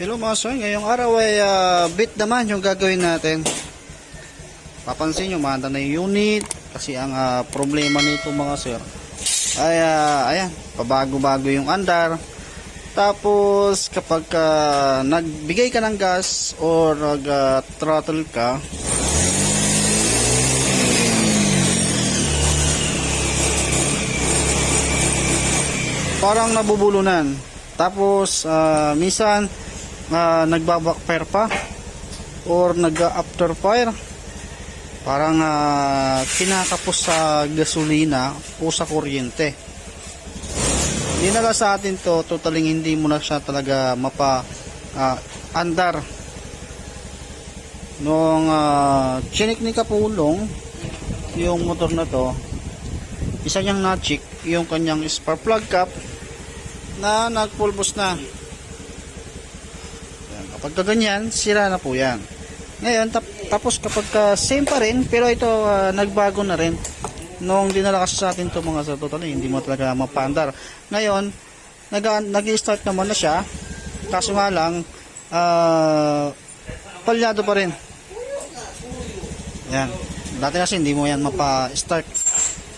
Hello mga sir, ngayong araw ay ah, bit naman yung gagawin natin. Papansin nyo, manda na yung unit kasi ang ah, problema nito mga sir ay ah, ayan, pabago-bago yung andar. Tapos kapag ah, nagbigay ka ng gas or nag-throttle ka, parang nabubulunan. Tapos ah, minsan uh, nagbabackfire pa? Or nag-after parang ah, kinakapos sa gasolina o sa kuryente. Dinala sa atin to totaling hindi mo na siya talaga mapa ah, andar. Nung uh, chinik ni Kapulong yung motor na to isa niyang na-check yung kanyang spark plug cap na nagpulbos na yan. Kapag ka ganyan, sira na po yan. Ngayon, tap- tapos kapag ka same pa rin, pero ito ah, nagbago na rin. Noong dinala kasi sa atin to mga sa total, hindi mo talaga mapandar. Ngayon, nag nag-start naman na siya. Kaso nga lang, ah, palyado pa rin. Yan. Dati kasi hindi mo yan mapa-start.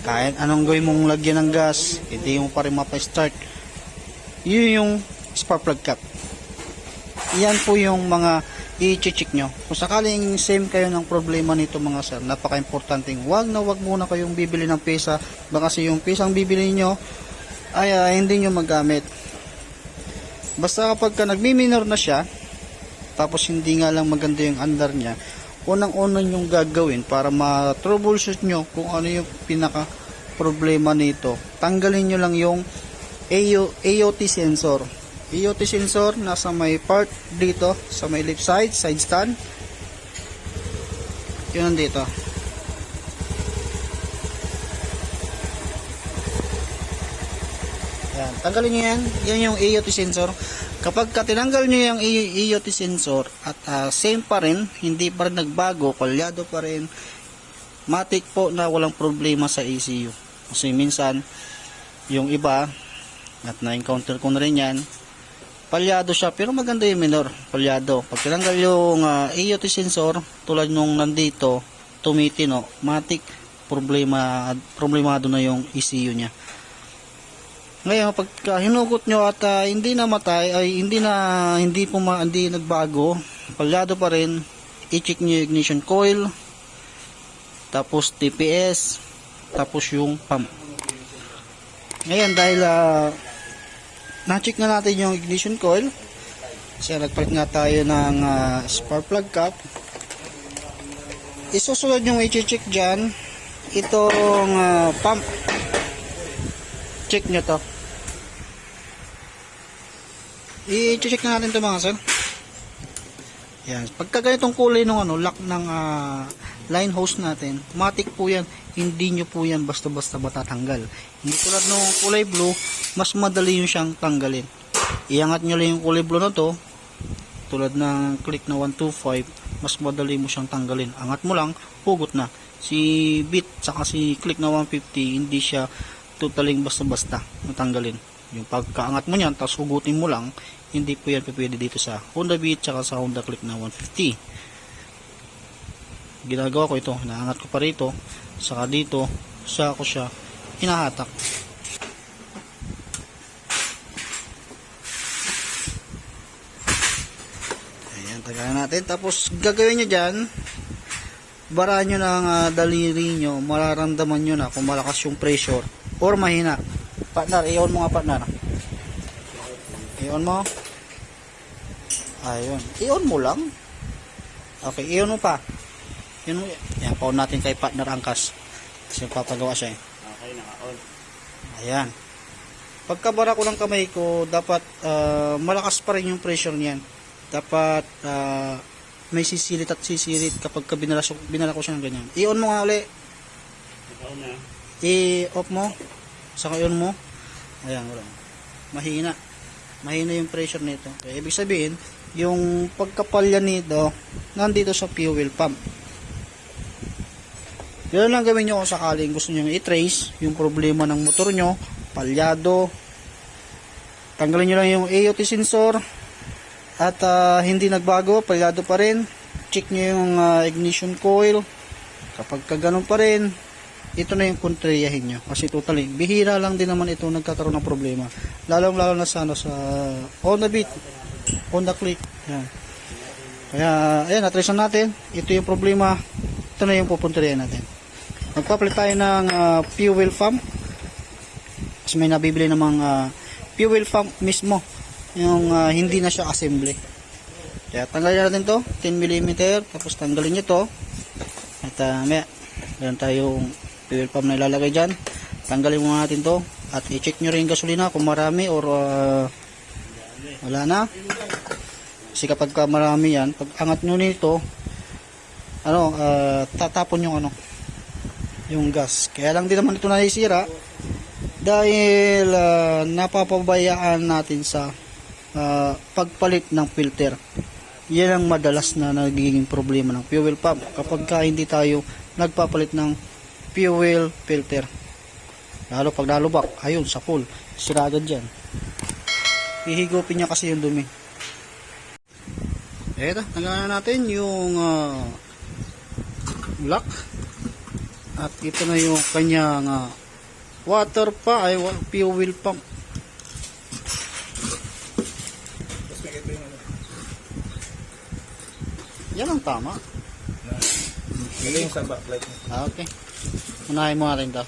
Kahit anong gawin mong lagyan ng gas, hindi mo pa rin mapa-start. Yun yung spark plug cap. Yan po yung mga i-check nyo. Kung sakaling same kayo ng problema nito mga sir, napaka-importanting wag na wag muna kayong bibili ng pesa. Baka kasi yung pesang bibili nyo ay ah, hindi nyo magamit. Basta kapag ka nagmi-minor na siya, tapos hindi nga lang maganda yung andar niya, unang-unang yung gagawin para ma-troubleshoot nyo kung ano yung pinaka problema nito. Tanggalin nyo lang yung AO, AOT sensor. AOT sensor nasa may part dito sa may left side, side stand. Yun nandito. Yan, tanggalin nyo yan. Yan yung AOT sensor. Kapag ka tinanggal nyo yung AOT sensor at ah, same pa rin, hindi pa rin nagbago, kalyado pa rin, matik po na walang problema sa ECU. Kasi minsan, yung iba, at na-encounter ko na rin yan, palyado siya, pero maganda yung minor, palyado. Pag tinanggal yung ah, AOT sensor, tulad nung nandito, tumitino, matik, problema, problemado na yung ECU niya. Ngayon, pagka hinugot nyo at ah, hindi namatay, ay hindi na, hindi puma, hindi nagbago, palyado pa rin, i-check nyo ignition coil, tapos TPS, tapos yung pump. Ngayon, dahil ah, na-check na natin yung ignition coil, kasi nagpalit nga tayo ng ah, spark plug cap, isusunod yung i-check dyan, itong ah, pump, check nyo to. I-check na natin to mga sir. Yan. Pagka ganitong kulay ng ano, lock ng ah, line hose natin, matik po yan. Hindi nyo po yan basta-basta matatanggal. Hindi tulad ng kulay blue, mas madali yung siyang tanggalin. Iangat nyo lang yung kulay blue na to, tulad ng click na 125, mas madali mo siyang tanggalin. Angat mo lang, hugot na. Si bit, saka si click na 150, hindi siya totaling basta-basta natanggalin. Yung pagkaangat mo niyan, tapos hugutin mo lang, hindi po yan pwede dito sa Honda Beat tsaka sa Honda Click na 150. Ginagawa ko ito, naangat ko pa rito, saka dito, sa ako siya, hinahatak. Ayan, tagalan natin. Tapos, gagawin nyo dyan, bara nyo ng ah, daliri nyo, mararamdaman nyo na kung malakas yung pressure or mahina. Partner, i-on mo nga partner. I-on mo. Ayun. I-on mo lang. Okay, i-on mo pa. Yun mo. Yan, paon natin kay partner angkas. Kasi papagawa siya eh. Okay, naka-on. Ayan. Pagkabara ko ng kamay ko, dapat ah, malakas pa rin yung pressure niyan. Dapat ah, may sisilit at sisilit kapag ka binala, binala ko siya ng ganyan. I-on mo nga uli. I-off mo. Saka i-on mo. Ayan, wala. Mahina. Mahina yung pressure nito. Kaya ibig sabihin, yung pagkapalya nito, nandito sa fuel pump. Yun lang gawin nyo kung sakaling gusto nyo i-trace yung problema ng motor nyo, palyado, tanggalin nyo lang yung AOT sensor, at ah, hindi nagbago, palado pa rin, check nyo yung ah, ignition coil. Kapag ka pa rin, ito na yung kontrayahin nyo. Kasi totally, bihira lang din naman ito nagkakaroon ng problema. Lalong lalo na sa, ano, sa on the beat, on the click. Yan. Kaya, ayan, natrasan natin. Ito yung problema. Ito na yung pupuntayan natin. Magpapalit tayo ng ah, fuel pump. Kasi may nabibili namang ah, fuel pump mismo. Yung ah, hindi na siya assembly. Kaya tanggalin natin to 10mm. Tapos tanggalin nyo to. At uh, may, meron tayong fuel pump na ilalagay dyan. Tanggalin muna natin to. At i-check nyo rin gasolina kung marami or ah, wala na. Kasi kapag ka marami yan, pag angat nyo nito, ano, ah, tatapon yung ano, yung gas. Kaya lang din naman ito nasisira dahil ah, napapabayaan natin sa ah, pagpalit ng filter. Yan ang madalas na nagiging problema ng fuel pump kapag ka hindi tayo nagpapalit ng fuel filter. Lalo pag nalubak, ayun, sa full, sira agad dyan. Hihigupin niya kasi yung dumi. Eto, tanggalan na natin yung ah, lock. At ito na yung kanyang ah, water pa ay fuel pump. Yan ang tama. Galing sa backlight. Ah, okay. Unahin mo natin to.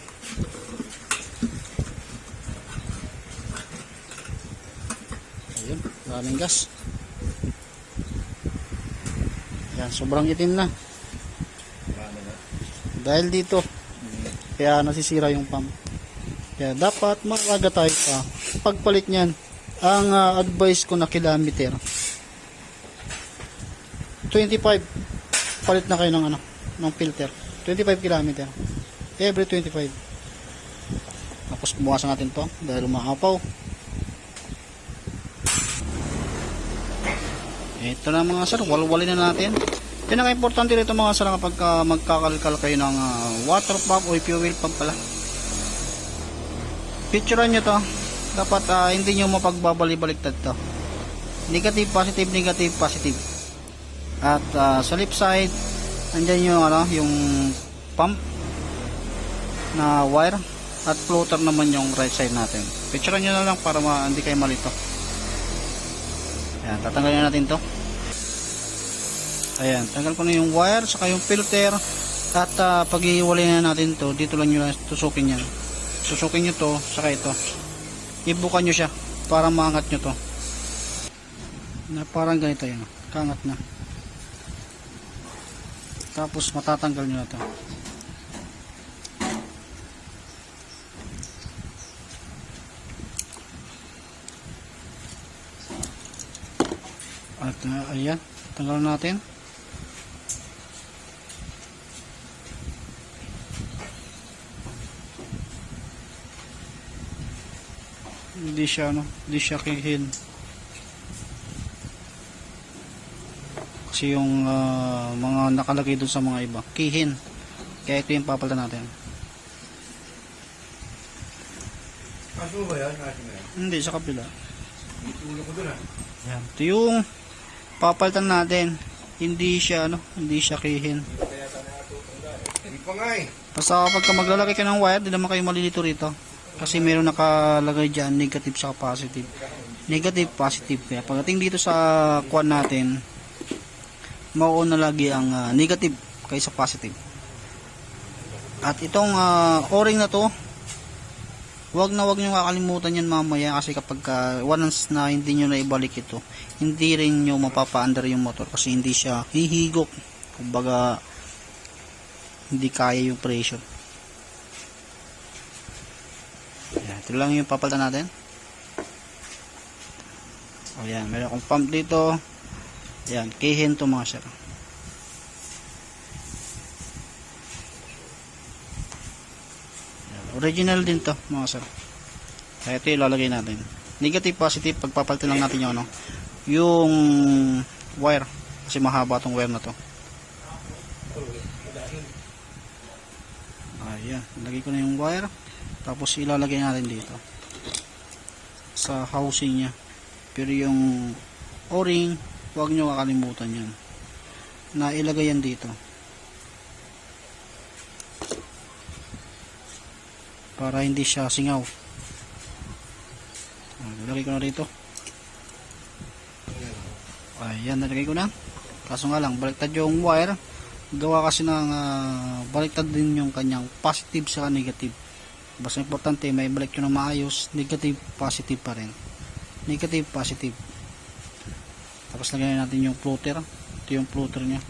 Ayun, maraming gas. Yan, sobrang itim na. Dahil dito, kaya nasisira yung pump. Kaya dapat maaga tayo pa. Pagpalit niyan, ang ah, advice ko na kilometer, 25. Palit na kayo ng ano, ng filter. 25 kilometer. Every 25. Tapos buwasan natin to dahil umaapaw. Ito na mga sir, walwalin na natin. Pinaka-importante rito mga sir kapag ka magkakalkal kayo ng ah, water pump o fuel pump pala. Picturean nyo to. Dapat ah, hindi nyo mapagbabali-baliktad to. Negative, positive, negative, positive. At ah, sa left side, andyan yung ano, yung pump na wire at floater naman yung right side natin. Picturean nyo na lang para ma hindi kayo malito. Ayan, tatanggalin natin to. Ayan, tanggal ko na yung wire, saka yung filter. At uh, pag iiwalay na natin to, dito lang nyo lang tusukin yan. Susukin nyo to, saka ito. Ibukan nyo siya para maangat nyo to. Na parang ganito yan. Kangat na. Tapos matatanggal nyo na to. At uh, ayan, tanggal natin. Hindi siya ano, hindi siya kihin. Kasi yung ah, mga nakalagay dun sa mga iba, kihin. Kaya ito yung papalitan natin. Kaso ba yan? Hindi, sa kabila. Ko dun ah. Yan. Ito yung papalitan natin. Hindi siya ano, hindi siya kihin. Hindi pa nga eh. Basta kapag ka maglalagay ka ng wire, di naman kayo malilito rito. Kasi meron nakalagay dyan, negative sa positive. Negative, positive. Kaya pagdating dito sa kuan natin, mauuna lagi ang ah, negative kaysa positive. At itong ah, o-ring na to, wag na wag nyo kakalimutan yan mamaya kasi kapag ka, once na hindi nyo na ibalik ito, hindi rin nyo mapapa-under yung motor kasi hindi siya hihigop. Kumbaga, hindi kaya yung pressure. Ayan, ito lang yung papalitan natin. Ayan, meron akong pump dito. Ayan, kihin to mga sir. Ayan, original din to mga sir. Kaya ito ilalagay natin. Negative, positive, pagpapalitan lang natin yung ano, yung wire. Kasi mahaba tong wire na to. Ayan, lagay ko na yung wire. Tapos ilalagay natin dito. Sa housing niya. Pero yung o-ring, huwag nyo kakalimutan yan na ilagay yan dito. Para hindi siya singaw. Ah, ilagay ko na dito ayan nalagay ko na. Kaso nga lang baliktad yung wire. Gawa kasi ng ah, baliktad din yung kanyang positive sa negative basta importante may balik yun na maayos negative positive pa rin. Negative positive. Tapos lagyan natin yung floater ito yung floater nya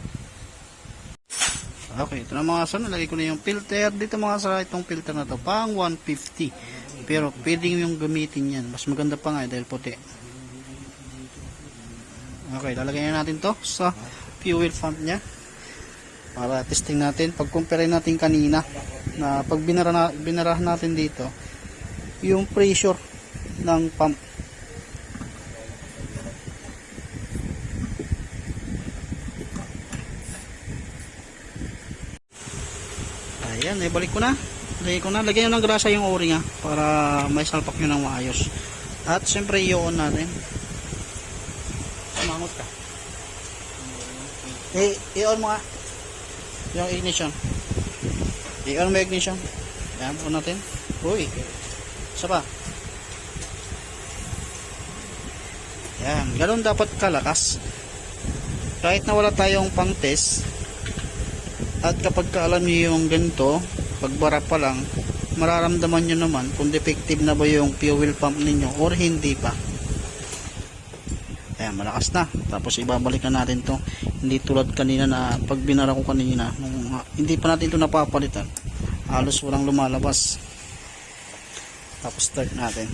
okay ito na mga sa nalagay ko na yung filter. Dito mga sa itong filter na to pang 150 pero pwedeng yung gamitin yan. Mas maganda pa nga eh, dahil puti. Okay lalagyan natin to sa fuel pump nya para testing natin. Pag compare natin kanina na pag binara na, natin dito yung pressure ng pump. Ayan ibalik ko na. Lagay ko na. Lagyan nyo ng grasa yung o-ring ha para may salpak nyo ng maayos. At syempre i-on natin. Sumangot ka. Eh i-on mo nga yung ignition. I-on mo ignition. Yan on natin. Uy! Isa pa. Yan ganun dapat kalakas. Kahit na wala tayong pang test at kapag ka alam niyo yung ganito pagbara pa lang mararamdaman nyo naman kung defective na ba yung fuel pump ninyo or hindi pa. Ayan malakas na. Tapos ibabalik na natin to hindi tulad kanina na pag binara ko kanina nung, ah, hindi pa natin to napapalitan. Halos walang lumalabas. Tapos start natin.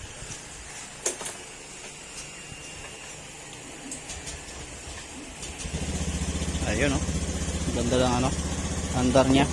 Ayun oh. Ganda lang ano andar niya